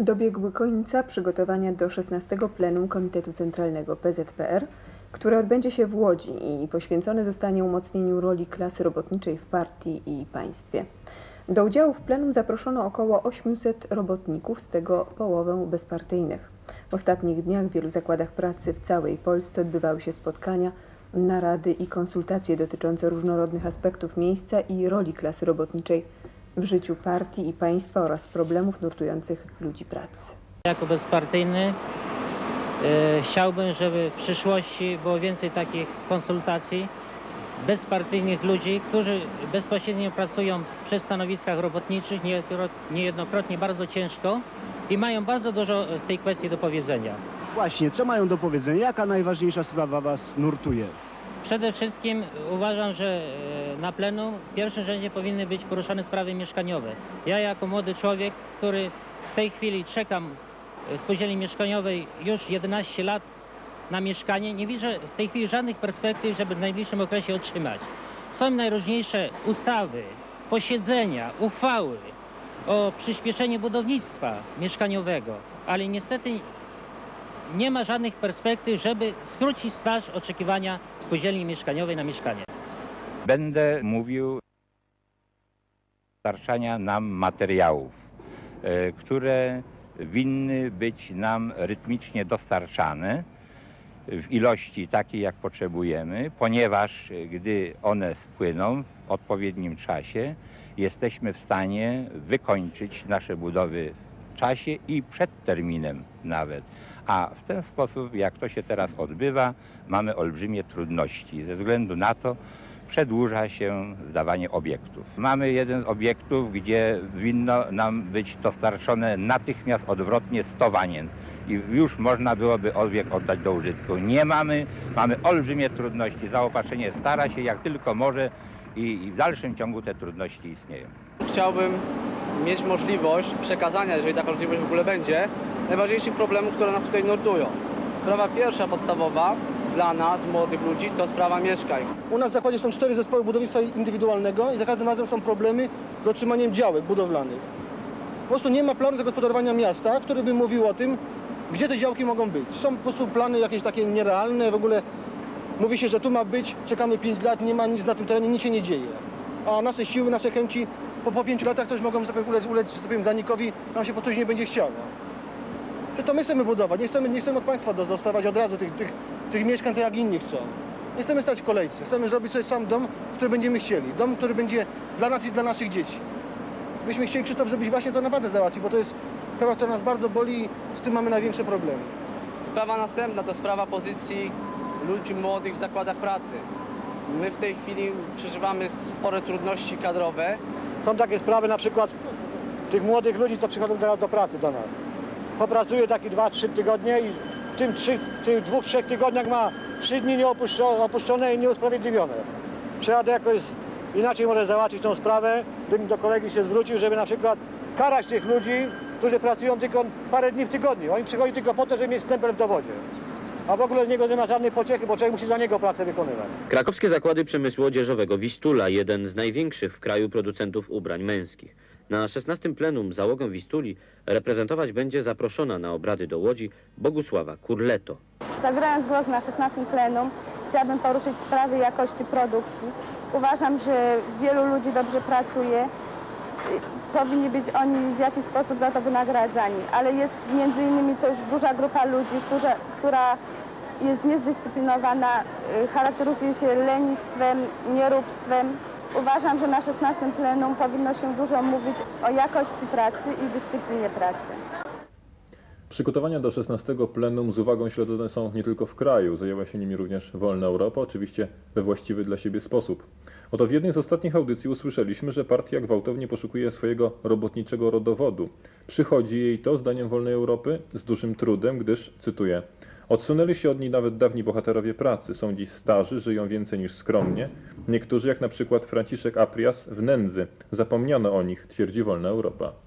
Dobiegły końca przygotowania do 16 plenum Komitetu Centralnego PZPR, które odbędzie się w Łodzi i poświęcone zostanie umocnieniu roli klasy robotniczej w partii i państwie. Do udziału w plenum zaproszono około 800 robotników, z tego połowę bezpartyjnych. W ostatnich dniach w wielu zakładach pracy w całej Polsce odbywały się spotkania, narady i konsultacje dotyczące różnorodnych aspektów miejsca i roli klasy robotniczej w życiu partii i państwa oraz problemów nurtujących ludzi pracy. Jako bezpartyjny e, chciałbym, żeby w przyszłości było więcej takich konsultacji bezpartyjnych ludzi, którzy bezpośrednio pracują przy stanowiskach robotniczych, niejednokro- niejednokrotnie bardzo ciężko i mają bardzo dużo w tej kwestii do powiedzenia. Właśnie, co mają do powiedzenia? Jaka najważniejsza sprawa Was nurtuje? Przede wszystkim uważam, że e, na plenum w pierwszym rzędzie powinny być poruszane sprawy mieszkaniowe. Ja jako młody człowiek, który w tej chwili czekam w spółdzielni mieszkaniowej już 11 lat na mieszkanie, nie widzę w tej chwili żadnych perspektyw, żeby w najbliższym okresie otrzymać. Są najróżniejsze ustawy, posiedzenia, uchwały o przyspieszeniu budownictwa mieszkaniowego, ale niestety nie ma żadnych perspektyw, żeby skrócić staż oczekiwania spółdzielni mieszkaniowej na mieszkanie. Będę mówił dostarczania nam materiałów, e, które winny być nam rytmicznie dostarczane w ilości takiej, jak potrzebujemy, ponieważ gdy one spłyną w odpowiednim czasie, jesteśmy w stanie wykończyć nasze budowy czasie i przed terminem nawet. A w ten sposób, jak to się teraz odbywa, mamy olbrzymie trudności ze względu na to, przedłuża się zdawanie obiektów. Mamy jeden z obiektów, gdzie winno nam być dostarczone natychmiast odwrotnie 100 wanien i już można byłoby obiekt oddać do użytku. Nie mamy, mamy olbrzymie trudności. Zaopatrzenie stara się jak tylko może i, i w dalszym ciągu te trudności istnieją. Chciałbym mieć możliwość przekazania, jeżeli taka możliwość w ogóle będzie, najważniejszych problemów, które nas tutaj nurtują. Sprawa pierwsza, podstawowa dla nas, młodych ludzi, to sprawa mieszkań. U nas w zakładzie są cztery zespoły budownictwa indywidualnego i za każdym razem są problemy z otrzymaniem działek budowlanych. Po prostu nie ma planu zagospodarowania miasta, który by mówił o tym, gdzie te działki mogą być. Są po prostu plany jakieś takie nierealne, w ogóle mówi się, że tu ma być, czekamy 5 lat, nie ma nic na tym terenie, nic się nie dzieje. A nasze siły, nasze chęci po, po 5 latach też mogą tak ulec, ulec że tak powiem, zanikowi, nam się po już nie będzie chciało. Że to my chcemy budować, nie chcemy, nie chcemy od państwa do- dostawać od razu tych, tych, tych mieszkań tak jak inni chcą. Nie chcemy stać w kolejce, chcemy zrobić sobie sam dom, który będziemy chcieli. Dom, który będzie dla nas i dla naszych dzieci. Myśmy chcieli, Krzysztof, żebyś właśnie to naprawdę załatwił, bo to jest sprawa, która nas bardzo boli z tym mamy największe problemy. Sprawa następna to sprawa pozycji ludzi młodych w zakładach pracy. My w tej chwili przeżywamy spore trudności kadrowe. Są takie sprawy na przykład tych młodych ludzi, co przychodzą teraz do pracy do nas. Popracuje taki 2-3 tygodnie i w tym trzy, tych dwóch, trzech tygodniach ma 3 dni nieopuszczone opuszczone i nieusprawiedliwione. Trzeba jakoś inaczej może załatwić tą sprawę, bym do kolegi się zwrócił, żeby na przykład karać tych ludzi, którzy pracują tylko parę dni w tygodniu. Oni przychodzi tylko po to, żeby mieć stempel w dowodzie. A w ogóle z niego nie ma żadnej pociechy, bo człowiek musi za niego pracę wykonywać. Krakowskie Zakłady Przemysłu Odzieżowego Wistula, jeden z największych w kraju producentów ubrań męskich. Na 16 plenum załogę Wistuli reprezentować będzie zaproszona na obrady do Łodzi Bogusława Kurleto. Zabierając głos na 16 plenum, chciałabym poruszyć sprawy jakości produkcji. Uważam, że wielu ludzi dobrze pracuje. Powinni być oni w jakiś sposób za to wynagradzani, ale jest między innymi też duża grupa ludzi, która, która jest niezdyscyplinowana, y, charakteryzuje się lenistwem, nieróbstwem. Uważam, że na 16 plenum powinno się dużo mówić o jakości pracy i dyscyplinie pracy. Przygotowania do 16 plenum z uwagą śledzone są nie tylko w kraju, zajęła się nimi również Wolna Europa, oczywiście we właściwy dla siebie sposób. Oto w jednej z ostatnich audycji usłyszeliśmy, że partia gwałtownie poszukuje swojego robotniczego rodowodu. Przychodzi jej to, zdaniem Wolnej Europy, z dużym trudem, gdyż, cytuję, Odsunęli się od niej nawet dawni bohaterowie pracy. Są dziś starzy, żyją więcej niż skromnie. Niektórzy, jak na przykład Franciszek Aprias, w nędzy. Zapomniano o nich, twierdzi Wolna Europa.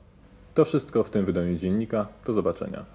To wszystko w tym wydaniu dziennika. Do zobaczenia.